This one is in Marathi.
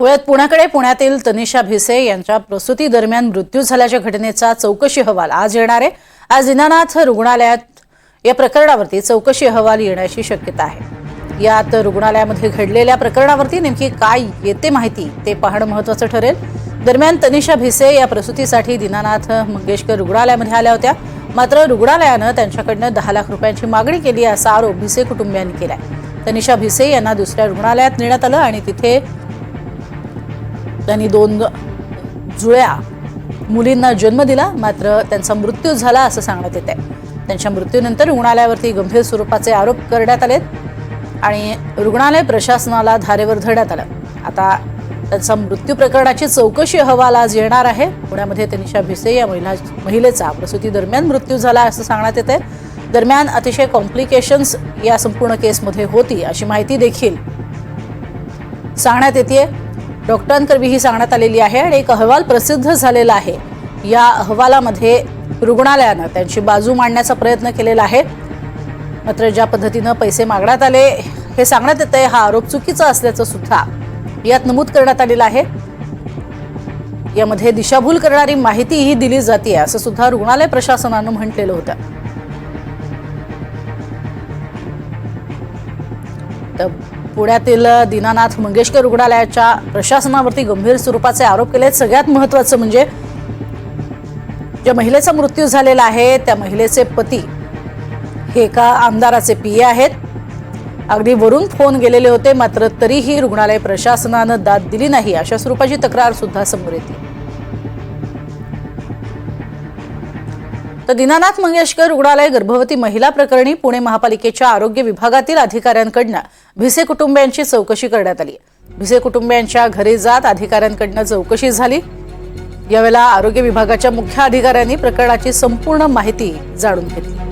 वळत पुण्याकडे पुण्यातील तनिषा भिसे यांच्या प्रसूती दरम्यान मृत्यू झाल्याच्या घटनेचा चौकशी अहवाल आज येणार आहे. आज दीनानाथ रुग्णालयात या प्रकरणावरती चौकशी अहवाल येण्याची शक्यता आहे. यात रुग्णालयामध्ये घडलेल्या प्रकरणावरती नेमकी काय येते माहिती ते पाहणं महत्वाचं ठरेल. दरम्यान तनिषा भिसे या प्रसूतीसाठी दीनानाथ मंगेशकर रुग्णालयामध्ये आल्या होत्या. मात्र रुग्णालयानं त्यांच्याकडनं दहा लाख रुपयांची मागणी केली असा आरोप भिसे कुटुंबियांनी केलाय. तनिषा भिसे यांना दुसऱ्या रुग्णालयात नेण्यात आलं आणि तिथे त्यांनी दोन जुळ्या मुलींना जन्म दिला मात्र त्यांचा मृत्यू झाला असं सांगण्यात येत आहे त्यांच्या मृत्यूनंतर रुग्णालयावरती गंभीर स्वरूपाचे आरोप करण्यात आलेत आणि रुग्णालय प्रशासनाला धारेवर धरण्यात आलं. आता त्यांचा मृत्यू प्रकरणाची चौकशी अहवाल आज येणार आहे. पुण्यामध्ये तनिषा भिसे या महिला महिलेचा प्रसूती दरम्यान मृत्यू झाला असं सांगण्यात येत आहे दरम्यान अतिशय कॉम्प्लिकेशन्स या संपूर्ण केसमध्ये होती अशी माहिती देखील सांगण्यात येते डॉक्टरांकरवी ही सांगण्यात आलेली आहे आणि एक अहवाल प्रसिद्ध झालेला आहे. या अहवालामध्ये रुग्णालयानं त्यांची बाजू मांडण्याचा प्रयत्न केलेला आहे. मात्र ज्या पद्धतीनं पैसे मागण्यात आले हे सांगण्यात येत आहे हा आरोप चुकीचा असल्याचं सुद्धा यात नमूद करण्यात आलेलं आहे. यामध्ये दिशाभूल करणारी माहितीही दिली जाते असं सुद्धा रुग्णालय प्रशासनानं म्हटलेलं होतं. तर पुण्यातील दीनानाथ मंगेशकर रुग्णालयाच्या प्रशासनावरती गंभीर स्वरूपाचे आरोप केले सगळ्यात महत्वाचं म्हणजे ज्या महिलेचा मृत्यू झालेला आहे त्या महिलेचे पती हे एका आमदाराचे पीए आहेत. अगदी वरून फोन गेलेले होते मात्र तरीही रुग्णालय प्रशासनानं दाद दिली नाही. अशा स्वरूपाची तक्रार सुद्धा समोर येते. तर दीनानाथ मंगेशकर रुग्णालय गर्भवती महिला प्रकरणी पुणे महापालिकेच्या आरोग्य विभागातील अधिकाऱ्यांकडनं भिसे कुटुंबियांची चौकशी करण्यात आली. भिसे कुटुंबियांच्या घरी जात अधिकाऱ्यांकडनं चौकशी झाली. यावेळेला आरोग्य विभागाच्या मुख्य अधिकाऱ्यांनी प्रकरणाची संपूर्ण माहिती जाणून घेतली.